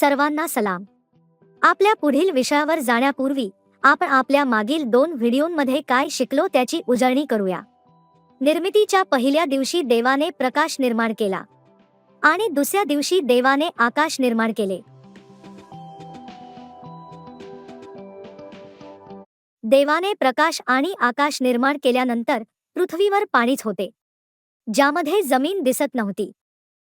सर्वांना सलाम. आपल्या पुढील विषयावर जाण्यापूर्वी आपण आपल्या मागील दोन व्हिडिओमध्ये काय शिकलो त्याची उजळणी करूया. निर्मितीच्या पहिल्या दिवशी देवाने प्रकाश निर्माण केला. आणि दुसऱ्या दिवशी देवाने आकाश निर्माण केले. देवाने प्रकाश आणि आकाश निर्माण केल्यानंतर पृथ्वीवर पाणीच होते. ज्यामध्ये जमीन दिसत नव्हती.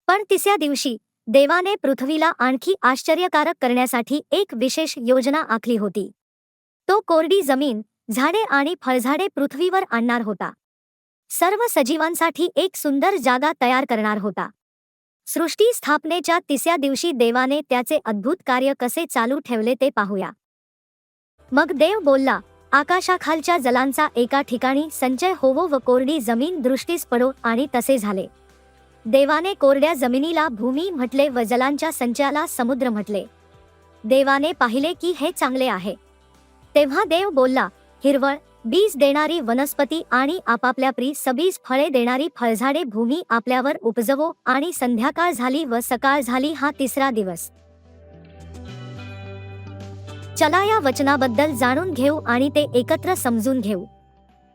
पण तिसऱ्या दिवशी देवाने पृथ्वीला आणखी आश्चर्यकारक करण्यासाठी एक विशेष योजना आखली होती. तो कोरडी जमीन झाडे आणि फळझाडे पृथ्वीवर आणणार होता. सर्व सजीवांसाठी एक सुंदर जागा तयार करणार होता. सृष्टी स्थापनेच्या तिसऱ्या दिवशी देवाने त्याचे अद्भुत कार्य कसे चालू ठेवले ते पाहूया. मग देव बोलला आकाशाखालच्या जलांचा एका ठिकाणी संचय होवो व कोरडी जमीन दृष्टीस पडो आणि तसे झाले. देवाने कोरड्या जमिनीला भूमी म्हटले व जलांच्या संचाला समुद्र म्हटले. देवाने पाहिले की हे चांगले आहे. तेव्हा देव बोलला हिरवळ बीज देणारी वनस्पती आणि आपापल्या प्री सबीज फळे देणारी फळझाडे भूमी आपल्यावर उपजवो आणि संध्याकाळ झाली व सकाळ झाली हा तिसरा दिवस. चला या वचनाबद्दल जाणून घेऊ आणि ते एकत्र समजून घेऊ.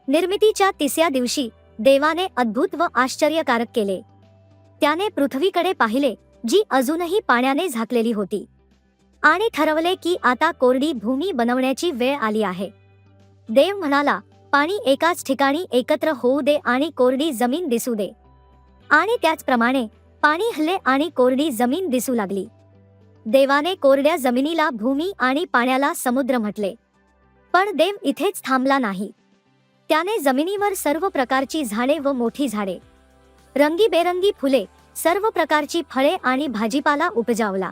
निर्मितीच्या तिसऱ्या दिवशी देवाने अद्भुत व आश्चर्यकारक केले. त्याने पृथ्वीकडे पाहिले जी अजूनही पाण्याने झाकलेली होती. आणि ठरवले की आता कोरडी भूमी बनवण्याची वेळ आली आहे. देव म्हणाला पाणी एकाच ठिकाणी एकत्र होऊ दे आणि कोरडी जमीन दिसू दे. आणि त्याचप्रमाणे पाणी हल्ले आणि कोरडी जमीन दिसू लागली. देवाने कोरड्या जमिनीला भूमी आणि पाण्याला समुद्र म्हटले. पण देव इथेच थांबला नाही. त्याने जमिनीवर सर्व प्रकारची झाडे व मोठी झाडे रंगीबेरंगी फुले सर्व प्रकारची फळे आणि भाजीपाला उपजावला.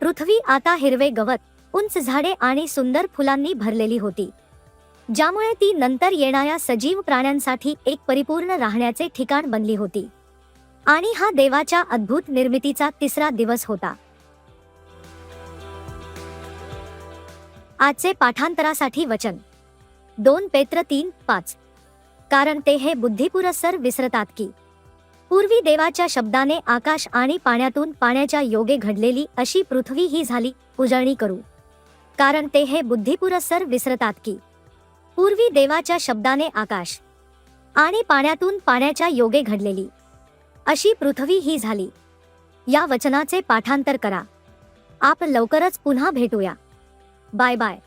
पृथ्वी आता हिरवे गवत उंच झाडे आणि सुंदर फुलांनी भरलेली होती. ज्यामुळे ती नंतर येणाऱ्या सजीव प्राण्यांसाठी एक परिपूर्ण राहण्याचे ठिकाण बनली होती. आणि हा देवाच्या अद्भुत निर्मितीचा तिसरा दिवस होता. आजचे पाठांतरासाठी वचन. दोन पेत्र तीन पाच. कारण ते हे बुद्धिपुरस्सर विसरतात की पूर्वी देवाच्या शब्दाने आकाश आणि पाण्यातून पाण्याच्या योगे घडलेली अशी पृथ्वी ही झाली उजळणी करू. कारण ते हे बुद्धिपुरस्सर विसरतात की. पूर्वी देवाच्या शब्दाने आकाश आणि पाण्यातून पाण्याच्या योगे घडलेली अशी पृथ्वी ही झाली. या वचनाचे पाठांतर करा. आपण लवकरच पुन्हा भेटूया. Bye bye.